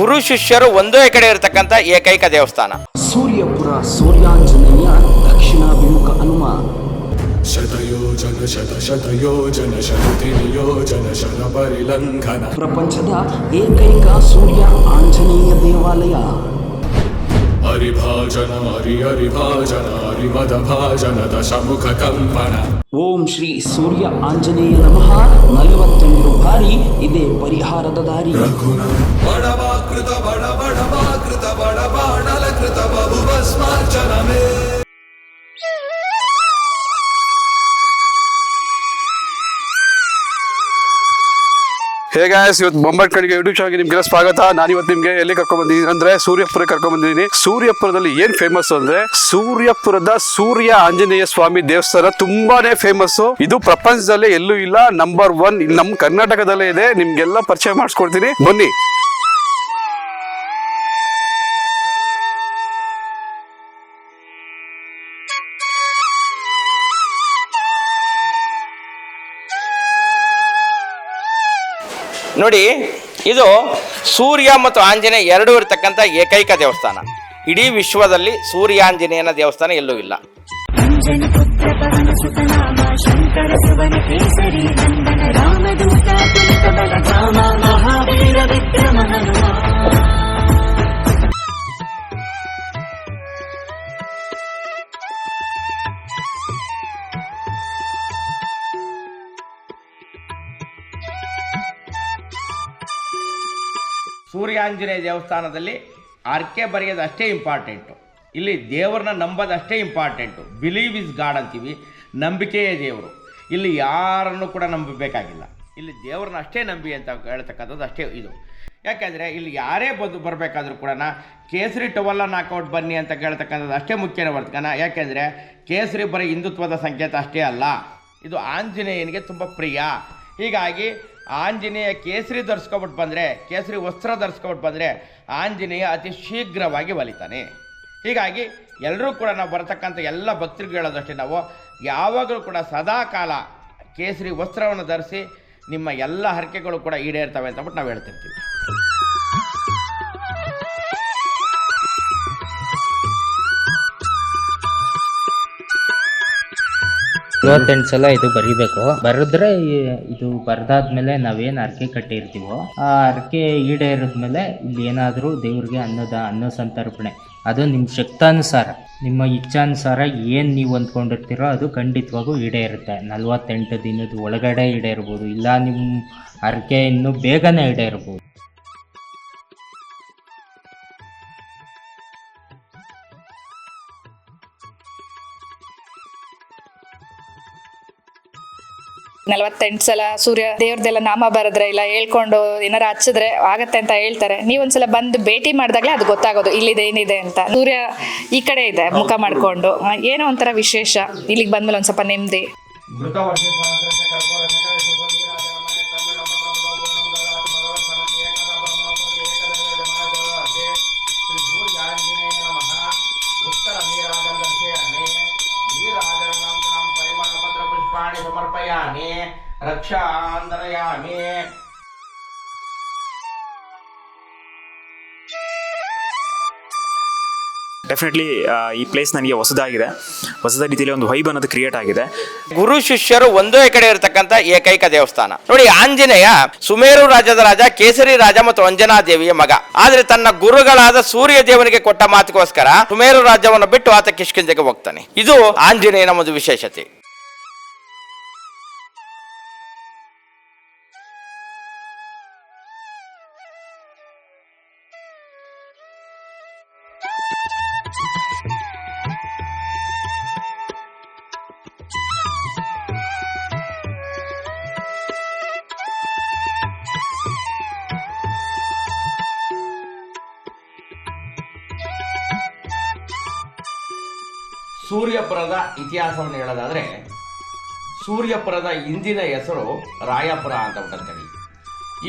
ಗುರು ಶಿಷ್ಯರು ಒಂದೇ ಕಡೆ ಇರತಕ್ಕಂಥ ಏಕೈಕ ದೇವಸ್ಥಾನ. ಸೂರ್ಯಪುರ ಸೂರ್ಯಾಂಜನೇಯ ದಕ್ಷಿಣಾಭಿಮುಖ ಹನುಮ. ಶತಯೋಜನ ಶತ ಶತಯೋಜನ ಶತತಿನಿಯೋಜನ ಶತ ಪರಿಲಂಘನ ಪ್ರಪಂಚದ ಏಕೈಕ ಸೂರ್ಯ ಆಂಜನೇಯ ದೇವಾಲಯ. ಹರಿಭಾಜನ ಹರಿ ಹರಿಭಾಜನ ಹರಿಮದ ಭಾಜನ ದಶಮುಖ ಕಂಪನ. ಓಂ ಶ್ರೀ ಸೂರ್ಯ ಆಂಜನೇಯ ನಮಃ. ನಲವತ್ತೆಂಟು ಬಾರಿ ಇದೇ ಪರಿಹಾರದ ದಾರಿ. ರಘುನ ಬಡವಾಕೃತ ಬಡ ಹೇ ಗಾಯ್ಸ್ ಇವತ್ತು ಬೊಂಬಟ್ ಕಡೆಗೆ ಯೂಟ್ಯೂಬ್ ಚಾನಲ್ಗೆ ನಿಮ್ಗೆಲ್ಲ ಸ್ವಾಗತ. ನಾನು ಇವತ್ತು ನಿಮ್ಗೆ ಎಲ್ಲಿ ಕರ್ಕೊಂಡ್ ಬಂದಿದ್ದೀನಿ ಅಂದ್ರೆ ಸೂರ್ಯಪುರ ಕರ್ಕೊಂಡ್ ಬಂದಿದ್ದೀನಿ. ಸೂರ್ಯಪುರದಲ್ಲಿ ಏನ್ ಫೇಮಸ್ ಅಂದ್ರೆ ಸೂರ್ಯಪುರದ ಸೂರ್ಯ ಆಂಜನೇಯ ಸ್ವಾಮಿ ದೇವಸ್ಥಾನ ತುಂಬಾನೇ ಫೇಮಸ್ ಇದು ಪ್ರಪಂಚದಲ್ಲೇ ಎಲ್ಲೂ ಇಲ್ಲ ನಂಬರ್ ಒನ್ ನಮ್ ಕರ್ನಾಟಕದಲ್ಲೇ ಇದೆ. ನಿಮ್ಗೆಲ್ಲ ಪರಿಚಯ ಮಾಡಿಸ್ಕೊಡ್ತೀನಿ. ಬನ್ನಿ. ನೋಡಿ, ಇದು ಸೂರ್ಯ ಮತ್ತು ಆಂಜನೇಯ ಎರಡೂ ಇರತಕ್ಕಂಥ ಏಕೈಕ ದೇವಸ್ಥಾನ. ಇಡೀ ವಿಶ್ವದಲ್ಲಿ ಸೂರ್ಯ ಆಂಜನೇಯನ ದೇವಸ್ಥಾನ ಎಲ್ಲೂ ಇಲ್ಲ. ಶಂಕರ ಸೂರ್ಯಾಂಜನೇಯ ದೇವಸ್ಥಾನದಲ್ಲಿ ಅರ್ಕೆ ಬರೆಯೋದು ಅಷ್ಟೇ ಇಂಪಾರ್ಟೆಂಟು ಇಲ್ಲಿ ದೇವರನ್ನ ನಂಬೋದಷ್ಟೇ ಇಂಪಾರ್ಟೆಂಟು ಬಿಲೀವ್ ಇಸ್ ಗಾಡ್ ಅಂತೀವಿ, ನಂಬಿಕೆಯೇ ದೇವರು. ಇಲ್ಲಿ ಯಾರನ್ನು ಕೂಡ ನಂಬಬೇಕಾಗಿಲ್ಲ. ಇಲ್ಲಿ ದೇವ್ರನ್ನ ಅಷ್ಟೇ ನಂಬಿ ಅಂತ ಹೇಳ್ತಕ್ಕಂಥದ್ದು ಅಷ್ಟೇ ಇದು. ಯಾಕೆಂದರೆ ಇಲ್ಲಿ ಯಾರೇ ಬಂದು ಬರಬೇಕಾದ್ರೂ ಕೂಡ ಕೇಸರಿ ಟವಲ್ಲನ್ನು ನಾಕೌಟ್ ಬನ್ನಿ ಅಂತ ಕೇಳ್ತಕ್ಕಂಥದ್ದು ಅಷ್ಟೇ ಮುಖ್ಯನೇ ಬರ್ತಕನ ಯಾಕೆಂದರೆ ಕೇಸರಿ ಬರೀ ಹಿಂದುತ್ವದ ಸಂಕೇತ ಅಷ್ಟೇ ಅಲ್ಲ. ಇದು ಆಂಜನೇಯನಿಗೆ ತುಂಬ ಪ್ರಿಯ. ಹೀಗಾಗಿ ಆಂಜನೇಯ ಕೇಸರಿ ಧರಿಸ್ಕೊಬಿಟ್ಟು ಬಂದರೆ, ಕೇಸರಿ ವಸ್ತ್ರ ಧರಿಸ್ಕೊಬಿಟ್ಟು ಬಂದರೆ ಆಂಜನೇಯ ಅತಿ ಶೀಘ್ರವಾಗಿ ಒಲಿತಾನೆ. ಹೀಗಾಗಿ ಎಲ್ಲರೂ ಕೂಡ ನಾವು ಬರತಕ್ಕಂಥ ಎಲ್ಲ ಭಕ್ತರಿಗೆ ಹೇಳೋದಷ್ಟೇ ನಾವು ಯಾವಾಗಲೂ ಕೂಡ ಸದಾಕಾಲ ಕೇಸರಿ ವಸ್ತ್ರವನ್ನು ಧರಿಸಿ ನಿಮ್ಮ ಎಲ್ಲ ಹರಕೆಗಳು ಕೂಡ ಈಡೇರ್ತವೆ ಅಂತ ಬಿಟ್ಟು ನಾವು ಹೇಳ್ತಿರ್ತೀವಿ. ಇವತ್ತೆಂಟು ಸಲ ಇದು ಬರಿಬೇಕು. ಬರೆದ್ರೆ ಇದು ಬರ್ದಾದ್ಮೇಲೆ ನಾವೇನು ಅರ್ಕೆ ಕಟ್ಟಿರ್ತೀವೋ, ಆ ಅರ್ಕೆ ಈಡೇರಿದ್ಮೇಲೆ ಇಲ್ಲಿ ಏನಾದರೂ ದೇವ್ರಿಗೆ ಅನ್ನದ ಅನ್ನೋ ಸಂತರ್ಪಣೆ. ಅದು ನಿಮ್ಮ ಶಕ್ತಾನುಸಾರ. ನಿಮ್ಮ ಇಚ್ಛಾನುಸಾರ ಏನು ನೀವು ಅಂದ್ಕೊಂಡಿರ್ತೀರೋ ಅದು ಖಂಡಿತವಾಗೂ ಈಡೇರುತ್ತೆ. ನಲ್ವತ್ತೆಂಟು ದಿನದ ಒಳಗಡೆ ಈಡೇರ್ಬೋದು. ಇಲ್ಲ ನಿಮ್ಮ ಅರ್ಕೆ ಇನ್ನೂ ಬೇಗನೆ ಈಡೇರ್ಬೋದು. ನಲವತ್ತೆಂಟು ಸಲ ಸೂರ್ಯ ದೇವ್ರದೆಲ್ಲ ನಾಮ ಬರೆದ್ರೆ ಇಲ್ಲ ಹೇಳ್ಕೊಂಡು ಏನಾರ ಹಚ್ಚಿದ್ರೆ ಆಗತ್ತೆ ಅಂತ ಹೇಳ್ತಾರೆ. ನೀವೊಂದ್ಸಲ ಬಂದು ಭೇಟಿ ಮಾಡಿದಾಗ್ಲೇ ಅದು ಗೊತ್ತಾಗೋದು ಇಲ್ಲಿದೆ ಏನಿದೆ ಅಂತ. ಸೂರ್ಯ ಈ ಕಡೆ ಇದೆ ಮುಖ ಮಾಡ್ಕೊಂಡು. ಏನೋ ಒಂಥರ ವಿಶೇಷ. ಇಲ್ಲಿಗೆ ಬಂದ್ಮೇಲೆ ಒಂದ್ ಸ್ವಲ್ಪ ನೆಮ್ಮದಿ ಸಮರ್ಪಯಾಮಿ ರಕ್ಷಾಂತರಯಾಮಿ. ಡೆಫಿನೆಟ್ಲಿ ಈ ಪ್ಲೇಸ್ ನನಗೆ ಹೊಸದಾಗಿದೆ. ಹೊಸದ ರೀತಿಯಲ್ಲಿ ಒಂದು ವೈಬ್ ಅನ್ನೋದು ಕ್ರಿಯೇಟ್ ಆಗಿದೆ. ಗುರು ಶಿಷ್ಯರು ಒಂದೇ ಕಡೆ ಇರತಕ್ಕಂಥ ಏಕೈಕ ದೇವಸ್ಥಾನ. ನೋಡಿ ಆಂಜನೇಯ ಸುಮೇರು ರಾಜ್ಯದ ರಾಜ ಕೇಸರಿ ರಾಜ ಮತ್ತು ಅಂಜನಾ ದೇವಿಯ ಮಗ. ಆದ್ರೆ ತನ್ನ ಗುರುಗಳಾದ ಸೂರ್ಯ ದೇವನಿಗೆ ಕೊಟ್ಟ ಮಾತುಗೋಸ್ಕರ ಸುಮೇರು ರಾಜ್ಯವನ್ನು ಬಿಟ್ಟು ಆತ ಕಿಷ್ಕಿಂಜೆಗೆ ಹೋಗ್ತಾನೆ. ಇದು ಆಂಜನೇಯನ ಒಂದು ವಿಶೇಷತೆ. ಸೂರ್ಯಪುರದ ಇತಿಹಾಸವನ್ನು ಹೇಳೋದಾದ್ರೆ, ಸೂರ್ಯಪುರದ ಹಿಂದಿನ ಹೆಸರು ರಾಯಪುರ ಅಂತ ಹುಟ್ಟಿ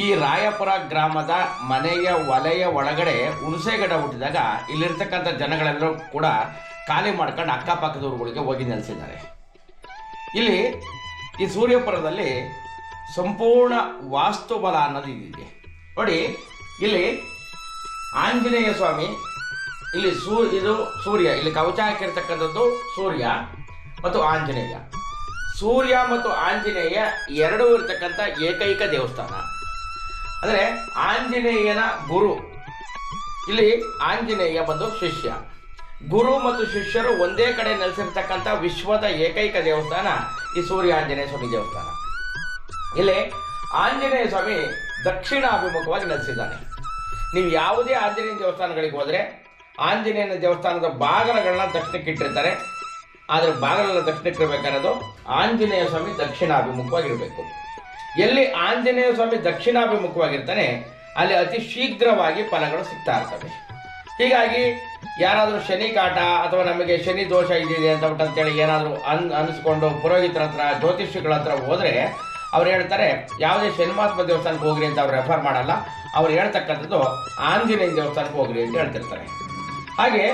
ಈ ರಾಯಪುರ ಗ್ರಾಮದ ಮನೆಯ ವಲಯ ಒಳಗಡೆ ಹುಣಸೆಗಡ ಹುಟ್ಟಿದಾಗ ಇಲ್ಲಿರ್ತಕ್ಕಂಥ ಜನಗಳೆಲ್ಲರೂ ಕೂಡ ಖಾಲಿ ಮಾಡ್ಕೊಂಡು ಅಕ್ಕಪಕ್ಕದ ಊರುಗಳಿಗೆ ಹೋಗಿ ನೆಲೆಸಿದ್ದಾರೆ. ಇಲ್ಲಿ ಈ ಸೂರ್ಯಪುರದಲ್ಲಿ ಸಂಪೂರ್ಣ ವಾಸ್ತುಬಲ ಅನ್ನೋದು ಇದೆ. ನೋಡಿ, ಇಲ್ಲಿ ಆಂಜನೇಯ ಸ್ವಾಮಿ ಇಲ್ಲಿ ಸೂ, ಇದು ಸೂರ್ಯ. ಇಲ್ಲಿ ಕವಚ ಹಾಕಿರ್ತಕ್ಕಂಥದ್ದು ಸೂರ್ಯ ಮತ್ತು ಆಂಜನೇಯ. ಸೂರ್ಯ ಮತ್ತು ಆಂಜನೇಯ ಎರಡೂ ಇರತಕ್ಕಂಥ ಏಕೈಕ ದೇವಸ್ಥಾನ. ಅಂದರೆ ಆಂಜನೇಯನ ಗುರು. ಇಲ್ಲಿ ಆಂಜನೇಯ ಬಂದು ಶಿಷ್ಯ. ಗುರು ಮತ್ತು ಶಿಷ್ಯರು ಒಂದೇ ಕಡೆ ನೆಲೆಸಿರ್ತಕ್ಕಂಥ ವಿಶ್ವದ ಏಕೈಕ ದೇವಸ್ಥಾನ ಈ ಸೂರ್ಯ ಆಂಜನೇಯ ಸ್ವಾಮಿ ದೇವಸ್ಥಾನ. ಇಲ್ಲಿ ಆಂಜನೇಯ ಸ್ವಾಮಿ ದಕ್ಷಿಣ ಅಭಿಮುಖವಾಗಿ ನೆಲೆಸಿದ್ದಾನೆ. ನೀವು ಯಾವುದೇ ಆಂಜನೇಯ ದೇವಸ್ಥಾನಗಳಿಗೆ ಹೋದರೆ ಆಂಜನೇಯನ ದೇವಸ್ಥಾನದ ಬಾಗಲಗಳನ್ನ ದಕ್ಷಿಣಕ್ಕೆ ಇಟ್ಟಿರ್ತಾರೆ. ಆದರೆ ಬಾಗಲ ದಕ್ಷಿಣಕ್ಕೆ ಇರಬೇಕಾಗಿರೋದು ಆಂಜನೇಯ ಸ್ವಾಮಿ ದಕ್ಷಿಣಾಭಿಮುಖವಾಗಿರಬೇಕು. ಎಲ್ಲಿ ಆಂಜನೇಯ ಸ್ವಾಮಿ ದಕ್ಷಿಣಾಭಿಮುಖವಾಗಿರ್ತಾನೆ, ಅಲ್ಲಿ ಅತಿ ಶೀಘ್ರವಾಗಿ ಫಲಗಳು ಸಿಗ್ತಾ ಇರ್ತವೆ. ಹೀಗಾಗಿ ಯಾರಾದರೂ ಶನಿ ಕಾಟ ಅಥವಾ ನಮಗೆ ಶನಿ ದೋಷ ಇದಿದೆ ಅಂತ ಬಿಟ್ಟು ಅಂತೇಳಿ ಏನಾದರೂ ಅನ್, ಅನಿಸ್ಕೊಂಡು ಪುರೋಹಿತರ ಹತ್ರ ಜ್ಯೋತಿಷಿಗಳ ಹತ್ರ ಹೋದರೆ ಅವ್ರು ಹೇಳ್ತಾರೆ, ಯಾವುದೇ ಶನಿಮಾತ್ಮ ದೇವಸ್ಥಾನಕ್ಕೆ ಹೋಗ್ರಿ ಅಂತ ಅವ್ರು ರೆಫರ್ ಮಾಡಲ್ಲ. ಅವ್ರು ಹೇಳ್ತಕ್ಕಂಥದ್ದು ಆಂಜನೇಯ ದೇವಸ್ಥಾನಕ್ಕೆ ಹೋಗ್ರಿ ಅಂತ ಹೇಳ್ತಿರ್ತಾರೆ. ಹಾಗೆ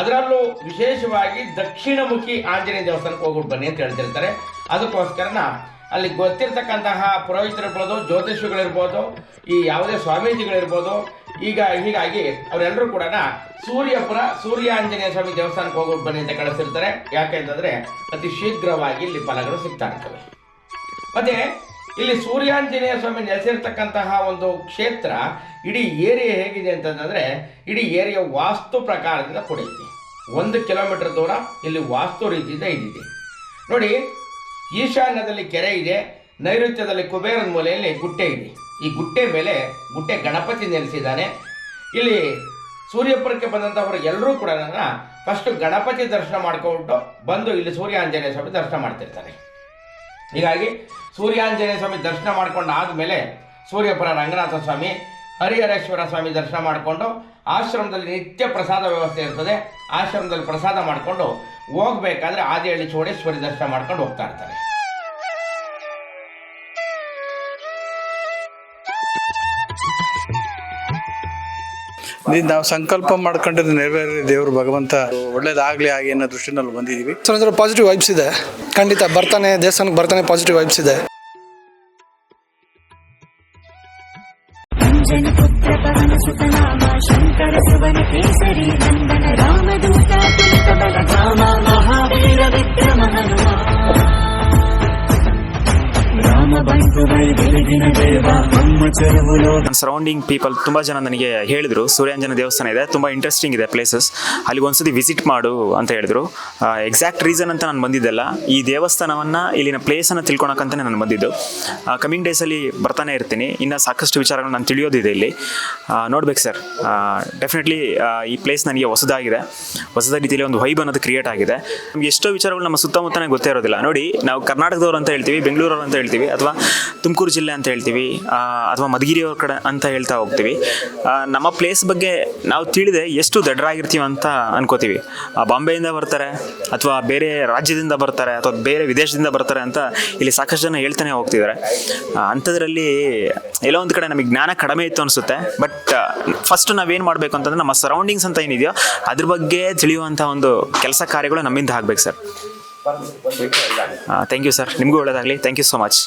ಅದರಲ್ಲೂ ವಿಶೇಷವಾಗಿ ದಕ್ಷಿಣಮುಖಿ ಆಂಜನೇಯ ದೇವಸ್ಥಾನಕ್ಕೆ ಹೋಗ್ಬಿಟ್ಟು ಬನ್ನಿ ಅಂತ ಹೇಳ್ತಿರ್ತಾರೆ. ಅದಕ್ಕೋಸ್ಕರನ ಅಲ್ಲಿ ಗೊತ್ತಿರ್ತಕ್ಕಂತಹ ಪುರೋಹಿತರಿರ್ಬೋದು ಜ್ಯೋತಿಷಿಗಳಿರ್ಬೋದು ಈ ಯಾವುದೇ ಸ್ವಾಮೀಜಿಗಳಿರ್ಬೋದು ಈಗ ಹೀಗಾಗಿ ಅವರೆಲ್ಲರೂ ಕೂಡ ಸೂರ್ಯಪುರ ಸೂರ್ಯ ಆಂಜನೇಯ ಸ್ವಾಮಿ ದೇವಸ್ಥಾನಕ್ಕೆ ಹೋಗ್ಬಿಟ್ಟು ಬನ್ನಿ ಅಂತ ಕಳಿಸಿರ್ತಾರೆ ಯಾಕೆ ಅಂತಂದ್ರೆ ಅತಿ ಶೀಘ್ರವಾಗಿ ಇಲ್ಲಿ ಫಲಗಳು ಸಿಗ್ತಾ ಇರ್ತವೆ. ಮತ್ತೆ ಇಲ್ಲಿ ಸೂರ್ಯಾಂಜನೇಯ ಸ್ವಾಮಿ ನೆಲೆಸಿರ್ತಕ್ಕಂತಹ ಒಂದು ಕ್ಷೇತ್ರ ಇಡೀ ಏರಿಯಾ ಹೇಗಿದೆ ಅಂತಂದ್ರೆ, ಇಡೀ ಏರಿಯಾ ವಾಸ್ತು ಪ್ರಕಾರದಿಂದ ಕೊಡೈತಿ ಒಂದು ಕಿಲೋಮೀಟರ್ ದೂರ ಇಲ್ಲಿ ವಾಸ್ತು ರೀತಿಯಿಂದ ಇದ್ದಿದೆ ನೋಡಿ, ಈಶಾನ್ಯದಲ್ಲಿ ಕೆರೆ ಇದೆ, ನೈಋತ್ಯದಲ್ಲಿ ಕುಬೇರನ ಮೂಲೆಯಲ್ಲಿ ಗುಟ್ಟೆ ಇದೆ. ಈ ಗುಟ್ಟೆ ಮೇಲೆ ಗುಟ್ಟೆ ಗಣಪತಿ ನೆಲೆಸಿದ್ದಾನೆ. ಇಲ್ಲಿ ಸೂರ್ಯಪುರಕ್ಕೆ ಬಂದಂಥವರು ಎಲ್ಲರೂ ಕೂಡ ಫಸ್ಟ್ ಗಣಪತಿ ದರ್ಶನ ಮಾಡ್ಕೊಂಡು ಬಂದು ಇಲ್ಲಿ ಸೂರ್ಯ ಆಂಜನೇಯ ಸ್ವಾಮಿ ದರ್ಶನ ಮಾಡ್ತಿರ್ತಾರೆ. ಹೀಗಾಗಿ ಸೂರ್ಯಾಂಜನೇಯ ಸ್ವಾಮಿ ದರ್ಶನ ಮಾಡ್ಕೊಂಡು ಆದಮೇಲೆ ಸೂರ್ಯಪುರ ರಂಗನಾಥ ಸ್ವಾಮಿ, ಹರಿಹರೇಶ್ವರ ಸ್ವಾಮಿ ದರ್ಶನ ಮಾಡಿಕೊಂಡು ಆಶ್ರಮದಲ್ಲಿ ನಿತ್ಯ ಪ್ರಸಾದ ವ್ಯವಸ್ಥೆ ಇರ್ತದೆ. ಆಶ್ರಮದಲ್ಲಿ ಪ್ರಸಾದ ಮಾಡಿಕೊಂಡು ಹೋಗಬೇಕಾದ್ರೆ ಆದಿಹಳ್ಳಿ ಚೋಡೇಶ್ವರಿ ದರ್ಶನ ಮಾಡ್ಕೊಂಡು ಹೋಗ್ತಾ ಇರ್ತಾರೆ. ನಾವು ಸಂಕಲ್ಪ ಮಾಡ್ಕೊಂಡಿದ್ದು ನೆರವೇರಿ ದೇವರು ಭಗವಂತ. ಒಳ್ಳೇದಾಗ್ಲಿ ಆಗಿ ಅನ್ನೋ ದೃಷ್ಟಿನಲ್ಲಿ ಬಂದಿದ್ದೀವಿ. ಸೊ ಒಂಥರ ಪಾಸಿಟಿವ್ ವೈಬ್ಸ್ ಇದೆ. ಖಂಡಿತ ಬರ್ತಾನೆ ದೇವಸ್ಥಾನಕ್ಕೆ ಬರ್ತಾನೆ ಪಾಸಿಟಿವ್ ವೈಬ್ಸ್ ಇದೆ. ಪುತ್ರ ಪವನ ಶಂಕರ ಸುವನ ಕೇಸರಿ ನಂದನ ರಾಮದೂತ ತುಲಿತ ಮಹಾವೀರ ಸರೌಂಡಿಂಗ್ ಪೀಪಲ್ ತುಂಬ ಜನ ನನಗೆ ಹೇಳಿದರು. ಸೂರ್ಯಾಂಜನ ದೇವಸ್ಥಾನ ಇದೆ, ತುಂಬ ಇಂಟ್ರೆಸ್ಟಿಂಗ್ ಇದೆ ಪ್ಲೇಸಸ್ ಅಲ್ಲಿ ಒಂದ್ಸತಿ ವಿಸಿಟ್ ಮಾಡು ಅಂತ ಹೇಳಿದ್ರು. ಎಕ್ಸಾಕ್ಟ್ ರೀಸನ್ ಅಂತ ನಾನು ಬಂದಿದ್ದಲ್ಲ. ಈ ದೇವಸ್ಥಾನವನ್ನು ಇಲ್ಲಿನ ಪ್ಲೇಸನ್ನು ತಿಳ್ಕೊಳಕ್ಕಂತಲೇ ನಾನು ಬಂದಿದ್ದು. ಕಮಿಂಗ್ ಡೇಸಲ್ಲಿ ಬರ್ತಾನೆ ಇರ್ತೀನಿ. ಇನ್ನು ಸಾಕಷ್ಟು ವಿಚಾರಗಳು ನಾನು ತಿಳಿಯೋದಿದೆ ಇಲ್ಲಿ. ನೋಡ್ಬೇಕು ಸರ್ ಡೆಫಿನೆಟ್ಲಿ ಈ ಪ್ಲೇಸ್ ನನಗೆ ಹೊಸದಾಗಿದೆ. ಹೊಸದ ರೀತಿಯಲ್ಲಿ ಒಂದು ವೈಬ್ ಅನ್ನೋದು ಕ್ರಿಯೇಟ್ ಆಗಿದೆ. ನಮ್ಗೆ ಎಷ್ಟೋ ವಿಚಾರಗಳು ನಮ್ಮ ಸುತ್ತಮುತ್ತನೇ ಗೊತ್ತೇ ಇರೋದಿಲ್ಲ. ನೋಡಿ, ನಾವು ಕರ್ನಾಟಕದವರು ಅಂತ ಹೇಳ್ತೀವಿ, ಬೆಂಗಳೂರವ್ರು ಅಂತ ಹೇಳ್ತೀವಿ, ಅಥವಾ ತುಮಕೂರು ಜಿಲ್ಲೆ ಅಂತ ಹೇಳ್ತೀವಿ ಅಥವಾ ಮಧುಗಿರಿಯವ್ರ ಕಡೆ ಅಂತ ಹೇಳ್ತಾ ಹೋಗ್ತೀವಿ. ನಮ್ಮ ಪ್ಲೇಸ್ ಬಗ್ಗೆ ನಾವು ತಿಳಿದೆ ಎಷ್ಟು ದಡ್ಡರಾಗಿರ್ತೀವಿ ಅಂತ ಅನ್ಕೋತೀವಿ. ಬಾಂಬೆಯಿಂದ ಬರ್ತಾರೆ ಅಥವಾ ಬೇರೆ ರಾಜ್ಯದಿಂದ ಬರ್ತಾರೆ ಅಥವಾ ಬೇರೆ ವಿದೇಶದಿಂದ ಬರ್ತಾರೆ ಅಂತ ಇಲ್ಲಿ ಸಾಕಷ್ಟು ಜನ ಹೇಳ್ತಾನೆ ಹೋಗ್ತಿದ್ದಾರೆ. ಅಂಥದ್ರಲ್ಲಿ ಎಲ್ಲೋ ಒಂದು ಕಡೆ ನಮಗೆ ಜ್ಞಾನ ಕಡಿಮೆ ಇತ್ತು ಅನಿಸುತ್ತೆ. ಬಟ್ ಫಸ್ಟ್ ನಾವೇನು ಮಾಡಬೇಕು ಅಂತಂದ್ರೆ ನಮ್ಮ ಸರೌಂಡಿಂಗ್ಸ್ ಅಂತ ಏನಿದೆಯೋ ಅದ್ರ ಬಗ್ಗೆ ತಿಳಿಯುವಂಥ ಒಂದು ಕೆಲಸ ಕಾರ್ಯಗಳು ನಮ್ಮಿಂದ ಆಗ್ಬೇಕು ಸರ್. ಥ್ಯಾಂಕ್ ಯು ಸರ್ ನಿಮಗೂ ಒಳ್ಳೆಯದಾಗಲಿ ಥ್ಯಾಂಕ್ ಯು ಸೊ ಮಚ್